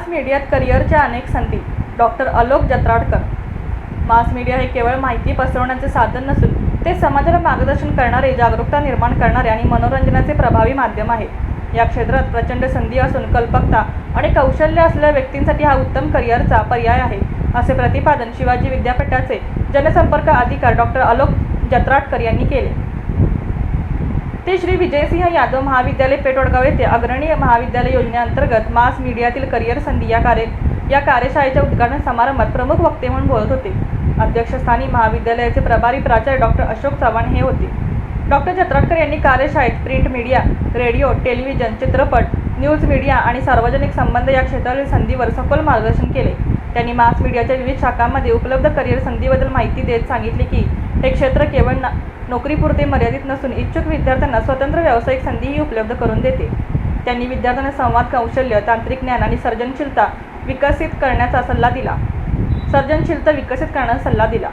मास मीडियात करिअरच्या अनेक संधी. Doctor Alok Jatradkar. Mass media हे केवळ माहिती पसरवण्याचे साधन नसून ते समाजाला मार्गदर्शन करणारे जागरूकता निर्माण करणारे आणि मनोरंजनाचे प्रभावी माध्यम आहे. या क्षेत्रात प्रचंड संधी असून कल्पकता आणि कौशल्य असलेल्या व्यक्तींसाठी हा उत्तम करिअरचा पर्याय आहे असे प्रतिपादन शिवाजी विद्यापीठाचे जनसंपर्क अधिकार डॉक्टर अलोक जत्राटकर यांनी केले. ते श्री विजयसिंह यादव महाविद्यालय पेटोडगाव येथे अग्रणी महाविद्यालय योजनेअंतर्गत मास मीडियातील करिअर संधी या कार्य या कार्यशाळेच्या उद्घाटन समारंभात प्रमुख वक्ते म्हणून बोलत होते. अध्यक्षस्थानी महाविद्यालयाचे प्रभारी प्राचार्य डॉक्टर अशोक चव्हाण हे होते. डॉक्टर जत्राटकर यांनी कार्यशाळेत प्रिंट मीडिया रेडिओ टेलिव्हिजन चित्रपट न्यूज मीडिया आणि सार्वजनिक संबंध या क्षेत्रातील संधीवर सखोल मार्गदर्शन केले. त्यांनी मास मीडियाच्या विविध शाखांमध्ये उपलब्ध करिअर संधीबद्दल माहिती देत सांगितले की हे क्षेत्र केवळ ना नोकरीपुरते मर्यादित नसून इच्छुक विद्यार्थ्यांना स्वतंत्र व्यावसायिक संधीही उपलब्ध करून देते. त्यांनी विद्यार्थ्यांना संवाद कौशल्य तांत्रिक ज्ञान आणि सर्जनशीलता विकसित करण्याचा सल्ला दिला. सर्जनशीलता विकसित करण्याचा सल्ला दिला.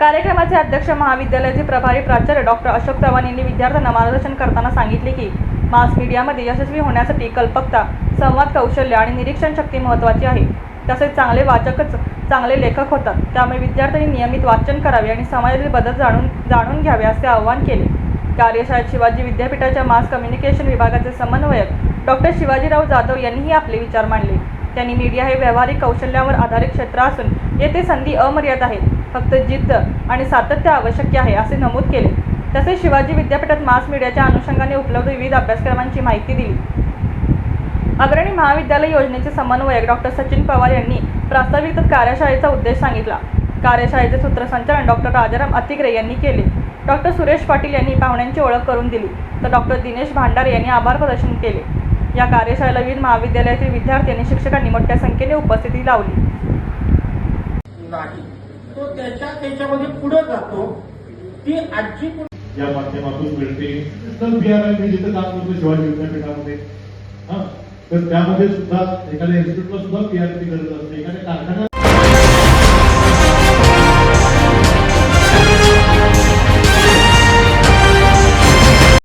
कार्यक्रमाचे अध्यक्ष महाविद्यालयाचे प्रभारी प्राचार्य डॉक्टर अशोक चव्हाण यांनी विद्यार्थ्यांना मार्गदर्शन करताना सांगितले की मास मीडियामध्ये यशस्वी होण्यासाठी कल्पकता संवाद कौशल्य आणि निरीक्षण शक्ती महत्त्वाची आहे. तसेच चांगले वाचकच चांगले लेखक होतात. त्यामुळे विद्यार्थ्यांनी नियमित वाचन करावे आणि समाजातील बदल जाणून जाणून घ्यावे असे आवाहन केले. कार्यशाळेत शिवाजी विद्यापीठाच्या मास कम्युनिकेशन विभागाचे समन्वयक डॉक्टर शिवाजीराव जाधव यांनीही आपले विचार मांडले. त्यांनी मीडिया हे व्यावहारिक कौशल्यावर आधारित क्षेत्र असून येथे संधी अमर्याद आहेत. फक्त जिद्द आणि सातत्य आवश्यक आहे असे नमूद केले. तसेच शिवाजी विद्यापीठात मास मीडियाच्या अनुषंगाने उपलब्ध विविध अभ्यासक्रमांची माहिती दिली. अग्रणी महाविद्यालय योजनेचे समन्वयक डॉक्टर सचिन पवार यांनी प्रास्ताविक कार्यशाळेचा उद्देश सांगितला. कार्यशाळेचे सूत्रसंचालन डॉक्टर राजाराम अतिग्रे यांनी केले. डॉक्टर सुरेश पाटील यांनी पाहुण्यांची ओळख करून दिली. तर डॉक्टर दिनेश भांडारे यांनी आभार प्रदर्शन केले. या कार्यशाळेला विविध महाविद्यालयातील विद्यार्थी आणि शिक्षकांनी मोठ्या संख्येने उपस्थिती लावली. नाही. तो त्याच्या त्याच्यामध्ये पुढे जातो. ती आजी या माध्यमातून मिळते. तर बी बिहार मी जिथे काम करतो शिवाजी विद्यापीठामध्ये. हा. तर त्यामध्ये सुद्धा एखाद्या इन्स्टिट्यूटला सुद्धा पी आर पी गरज असते. एखाद्या कारखान्याला